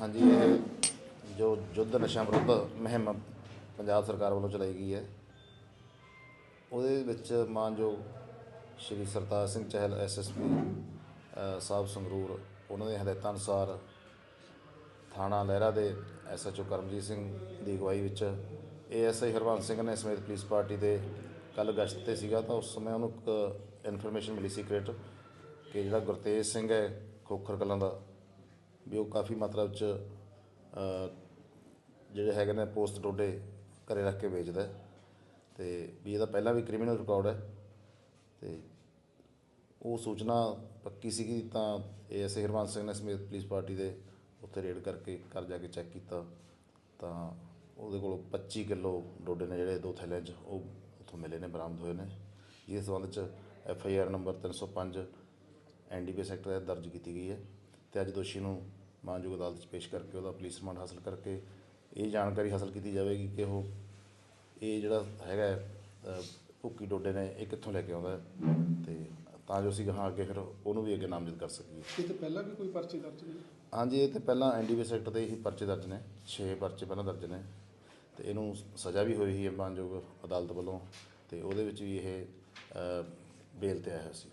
ਹਾਂਜੀ, ਇਹ ਜੋ ਯੁੱਧ ਨਸ਼ਾ ਵਿਰੁੱਧ ਮੁਹਿੰਮ ਪੰਜਾਬ ਸਰਕਾਰ ਵੱਲੋਂ ਚਲਾਈ ਗਈ ਹੈ, ਉਹਦੇ ਵਿੱਚ ਮਾਨਯੋਗ ਸ਼੍ਰੀ ਸਰਤਾਜ ਸਿੰਘ ਚਹਿਲ ਐਸਐਸਪੀ ਸਾਹਿਬ ਸੰਗਰੂਰ, ਉਹਨਾਂ ਦੇ ਹਦਾਇਤਾਂ ਅਨੁਸਾਰ ਥਾਣਾ ਲਹਿਰਾ ਦੇ ਐਸਐਚਓ ਕਰਮਜੀਤ ਸਿੰਘ ਦੀ ਅਗਵਾਈ ਵਿੱਚ ਏਐਸਆਈ ਹਰਵੰਤ ਸਿੰਘ ਨੇ ਸਮੇਤ ਪੁਲਿਸ ਪਾਰਟੀ ਦੇ ਕੱਲ ਗਸ਼ਤ ਤੇ ਸੀਗਾ, ਤਾਂ ਉਸ ਸਮੇਂ ਉਹਨੂੰ ਇੱਕ ਇਨਫੋਰਮੇਸ਼ਨ ਮਿਲੀ ਸੀਕ੍ਰੇਟ ਕਿ ਜਿਹੜਾ ਗੁਰਤੇਜ ਸਿੰਘ ਹੈ, ਖੋਖਰ ਕਲਾਂ ਦਾ ਵੀ ਉਹ ਕਾਫੀ ਮਾਤਰਾ ਵਿੱਚ ਜਿਹੜੇ ਹੈਗੇ ਨੇ ਪੋਸਤ ਡੋਡੇ ਘਰੇ ਰੱਖ ਕੇ ਵੇਚਦਾ ਅਤੇ ਵੀ ਇਹਦਾ ਪਹਿਲਾਂ ਵੀ ਕ੍ਰਿਮੀਨਲ ਰਿਕਾਰਡ ਹੈ। ਅਤੇ ਉਹ ਸੂਚਨਾ ਪੱਕੀ ਸੀਗੀ ਤਾਂ ਏਐਸਏ ਹਰਵੰਤ ਸਿੰਘ ਨੇ ਸਮੇਤ ਪੁਲਿਸ ਪਾਰਟੀ ਦੇ ਉੱਥੇ ਰੇਡ ਕਰਕੇ ਘਰ ਜਾ ਕੇ ਚੈੱਕ ਕੀਤਾ। ਤਾਂ ਉਹਦੇ ਕੋਲ 25 ਕਿਲੋ ਡੋਡੇ ਨੇ ਜਿਹੜੇ ਦੋ ਥੈਲਿਆਂ 'ਚ ਉਹ ਉੱਥੋਂ ਮਿਲੇ ਨੇ, ਬਰਾਮਦ ਹੋਏ ਨੇ। ਜਿਸ ਸੰਬੰਧ 'ਚ F I R number 305 NDPS act ਤਹਿਤ ਦਰਜ ਕੀਤੀ ਗਈ ਹੈ। ਤੇ ਅੱਜ ਦੋਸ਼ੀ ਨੂੰ ਮਾਨਯੋਗ ਅਦਾਲਤ 'ਚ ਪੇਸ਼ ਕਰਕੇ ਉਹਦਾ ਪੁਲਿਸ ਰਿਮਾਂਡ ਹਾਸਲ ਕਰਕੇ ਇਹ ਜਾਣਕਾਰੀ ਹਾਸਲ ਕੀਤੀ ਜਾਵੇਗੀ ਕਿ ਉਹ ਇਹ ਜਿਹੜਾ ਹੈਗਾ ਹੈ, ਅ, ਭੁੱਕੀ ਡੋਡੇ ਨੇ ਇਹ ਕਿੱਥੋਂ ਲੈ ਕੇ ਆਉਂਦਾ ਹੈ ਤੇ ਤਾਂ ਜੋ ਅਸੀਂ ਗਾਹਾਂ ਅੱਗੇ ਫਿਰ ਉਹਨੂੰ ਵੀ ਅੱਗੇ ਨਾਮਜ਼ਦ ਕਰ ਸਕੀਏ। ਇਹ ਤੋਂ ਪਹਿਲਾਂ ਵੀ ਕੋਈ ਪਰਚੇ ਦਰਜ ਨਹੀਂ ਹਾਂਜੀ ਇਹ ਤੇ ਪਹਿਲਾਂ ਐਨਡੀਪੀਐਸ ਐਕਟ ਦੇ ਹੀ ਪਰਚੇ ਦਰਜ ਨੇ 6 ਪਰਚੇ ਪਹਿਲਾਂ ਦਰਜ ਨੇ ਤੇ ਇਹਨੂੰ ਸਜ਼ਾ ਵੀ ਹੋਈ ਹੀ ਹੈ ਮਾਨਯੋਗ ਅਦਾਲਤ ਵੱਲੋਂ ਤੇ ਉਹਦੇ ਵਿੱਚ ਵੀ ਇਹ ਅ, ਬੇਲ ਤੇ ਆਇਆ ਹੋਇਆ ਸੀ।